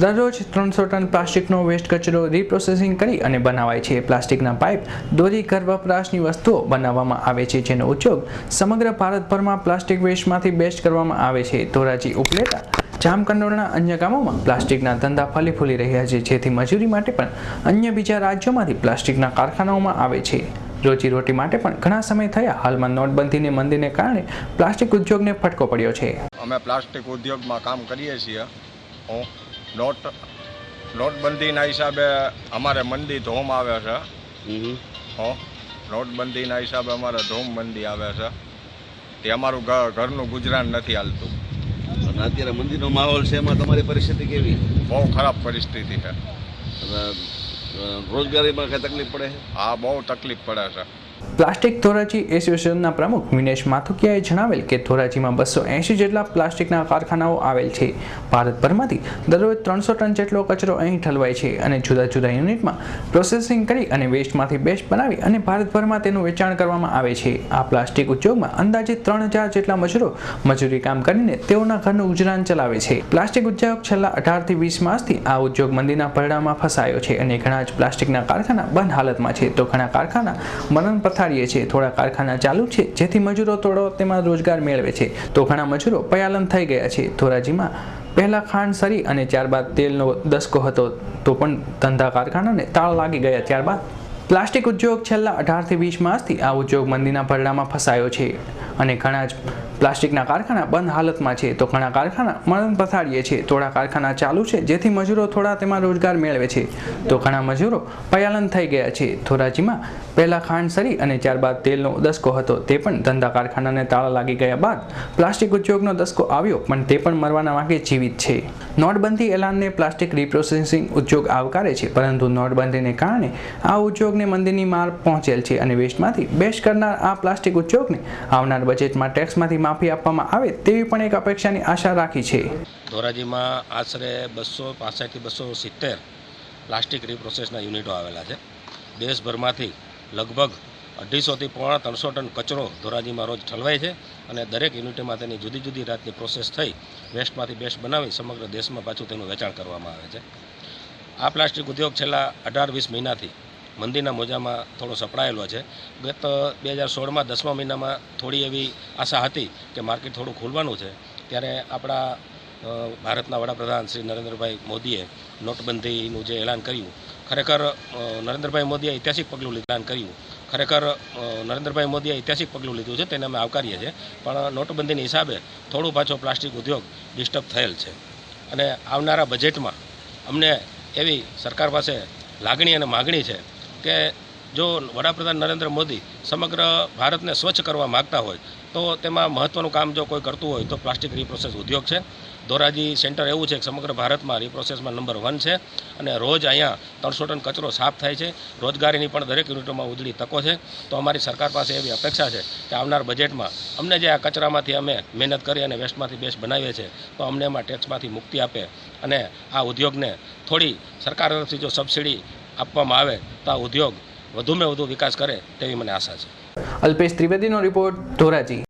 દરરોજ ત્રણસો ટન પ્લાસ્ટિકનો વેસ્ટ કચરો રીપ્રોસેસિંગ કરી અને બનાવાય છે. પ્લાસ્ટિકના પાઇપ દોરી ઘર વપરાશની વસ્તુઓ બનાવવામાં આવે છે, જેનો ઉપયોગ સમગ્ર ભારતભરમાં પ્લાસ્ટિક વેસ્ટમાંથી બેસ્ટ કરવામાં આવે છે. ધોરાજી ઉપલેટા જામકંડોળના અન્ય ગામોમાં પ્લાસ્ટિકના ધંધા ફલી ફૂલી રહ્યા છે, જેથી મજૂરી માટે પણ અન્ય બીજા રાજ્યોમાંથી પ્લાસ્ટિકના કારખાનાઓમાં આવે છે. રોજીરોટી માટે પણ ઘણા સમય થયા હાલમાં નોટબંધીને મંદીને કારણે પ્લાસ્ટિક ઉદ્યોગને ફટકો પડ્યો છે. અમે પ્લાસ્ટિક ઉદ્યોગમાં કામ કરીએ છીએ. નોટ નોટબંધીના હિસાબે અમારે મંદી ધોમ આવે છે. નોટબંધીના હિસાબે અમારે ધોમ મંદી આવે છે. તે અમારું ઘરનું ગુજરાન નથી હાલતું. અત્યારે મંદીનો માહોલ છે એમાં તમારી પરિસ્થિતિ કેવી? બહુ ખરાબ પરિસ્થિતિ છે. રોજગારીમાં કઈ તકલીફ પડે હા આ બહુ તકલીફ પડે છે. પ્લાસ્ટિક ધોરાજી એસોસિએશનના પ્રમુખ વિનેશ માથુકિયાએ જણાવેલ કે ધોરાજીમાં બસો એંશી જેટલા પ્લાસ્ટિકના કારખાનાઓ આવેલ છે. ભારતભરમાંથી દરરોજ ત્રણસો ટન જેટલો કચરો અહીં ઠલવાય છે અને જુદા જુદા યુનિટમાં પ્રોસેસિંગ કરી અને વેસ્ટમાંથી બેસ્ટ બનાવી અને ભારતભરમાં તેનું વેચાણ કરવામાં આવે છે. આ પ્લાસ્ટિક ઉદ્યોગમાં અંદાજે ત્રણ હજાર જેટલા મજૂરો મજૂરી કામ કરીને તેઓના ઘરનું ગુજરાન ચલાવે છે. પ્લાસ્ટિક ઉદ્યોગ છેલ્લા અઢારથી વીસ માસથી આ ઉદ્યોગ મંદીના પરડામાં ફસાયો છે અને ઘણા જ પ્લાસ્ટિકના કારખાના બંધ હાલતમાં છે. તો ઘણા કારખાના મરણ પથારીએ છે. થોડા કારખાના ચાલુ છે, જેથી મજૂરો થોડો તેમાં રોજગાર મેળવે છે. તો ઘણા મજૂરો પયાલમ થઈ ગયા છે. ધોરાજીમાં પહેલાં ખાંડ સરી અને ત્યારબાદ તેલનો દસકો હતો. તો પણ ધંધા કારખાનાને તાળ લાગી ગયા. ત્યારબાદ પ્લાસ્ટિક ઉદ્યોગ છેલ્લા અઢારથી વીસ માસથી આ ઉદ્યોગ મંદીના ભરડામાં ફસાયો છે. અને ઘણા જ પ્લાસ્ટિકના કારખાના બંધ હાલતમાં છે. તો ઘણા કારખાના મરણ પથારીએ છે. થોડા કારખાના ચાલુ છે, જેથી મજૂરો થોડા તેમાં રોજગાર મેળવે છે. તો ઘણા મજૂરો પયાલન થઈ ગયા છે. ધોરાજીમાં પહેલા ખાંડ સરી અને ત્યારબાદ તેલનો દસકો હતો. તે પણ ધંધા કારખાનાને તાળા લાગી ગયા બાદ પ્લાસ્ટિક ઉદ્યોગનો દસકો આવ્યો, પણ તે પણ મરવાના વાંકે જીવિત છે. નોટબંધી એલાનને પ્લાસ્ટિક રિપ્રોસેસિંગ ઉદ્યોગ આવકારે છે, પરંતુ નોટબંધીને કારણે આ ઉદ્યોગને મંદીની માર પહોંચેલ છે અને વેસ્ટમાંથી બેસ્ટ કરનાર આ પ્લાસ્ટિક ઉદ્યોગને આવનાર બજેટમાં ટેક્સમાંથી માફી આપવામાં આવે તેવી પણ એક અપેક્ષાની આશા રાખી છે. ધોરાજીમાં આશરે બસો પાસઠથી બસો સિત્તેર પ્લાસ્ટિક રિપ્રોસેસના યુનિટો આવેલા છે. દેશભરમાંથી લગભગ અઢીસોથી પોણા ત્રણસો ટન કચરો ધોરાજીમાં રોજ ઠલવાય છે અને દરેક યુનિટમાં તેની જુદી જુદી રાતની પ્રોસેસ થઈ વેસ્ટમાંથી બેસ્ટ બનાવી સમગ્ર દેશમાં પાછું તેનું વેચાણ કરવામાં આવે છે. આ પ્લાસ્ટિક ઉદ્યોગ છેલ્લા અઢાર વીસ મહિનાથી મંદીના મોજામાં થોડો સપડાયેલો છે. ગત બે હજાર સોળમાં દસમા મહિનામાં થોડી એવી આશા હતી કે માર્કેટ થોડું ખુલવાનું છે. ત્યારે આપણા ભારતના વડાપ્રધાન શ્રી નરેન્દ્રભાઈ મોદીએ નોટબંધીનું જે એલાન કર્યું, ખરેખર નરેન્દ્રભાઈ મોદીએ ઐતિહાસિક પગલું લીધાન કર્યું. ખરેખર નરેન્દ્રભાઈ મોદીએ ઐતિહાસિક પગલું લીધું છે, તેને અમે આવકારીએ છીએ. પણ નોટબંધીની હિસાબે થોડું પાછો પ્લાસ્ટિક ઉદ્યોગ ડિસ્ટર્બ થયેલ છે. અને આવનારા બજેટમાં અમને એવી સરકાર પાસે લાગણી અને માગણી છે કે જો વડાપ્રધાન નરેન્દ્ર મોદી સમગ્ર ભારતને સ્વચ્છ કરવા માગતા હોય, તો તેમાં મહત્ત્વનું કામ જો કોઈ કરતું હોય, તો પ્લાસ્ટિક રિપ્રોસેસ ઉદ્યોગ છે. ધોરાજી સેન્ટર એવું છે કે સમગ્ર ભારતમાં રિપ્રોસેસમાં નંબર વન છે અને રોજ અહીંયા ત્રણસો ટન કચરો સાફ થાય છે. રોજગારીની પણ દરેક યુનિટોમાં ઉજળી તકો છે. તો અમારી સરકાર પાસે એવી અપેક્ષા છે કે આવનાર બજેટમાં અમને જે આ કચરામાંથી અમે મહેનત કરી અને વેસ્ટમાંથી બેસ્ટ બનાવીએ છીએ, તો અમને એમાં ટેક્સમાંથી મુક્તિ આપે અને આ ઉદ્યોગને થોડી સરકાર તરફથી જો સબસિડી આપવામાં આવે તો આ ઉદ્યોગ વધુમાં વધુ વિકાસ કરે તેવી મને આશા છે. અલ્પેશ ત્રિવેદીનો રિપોર્ટ ધોરાજી.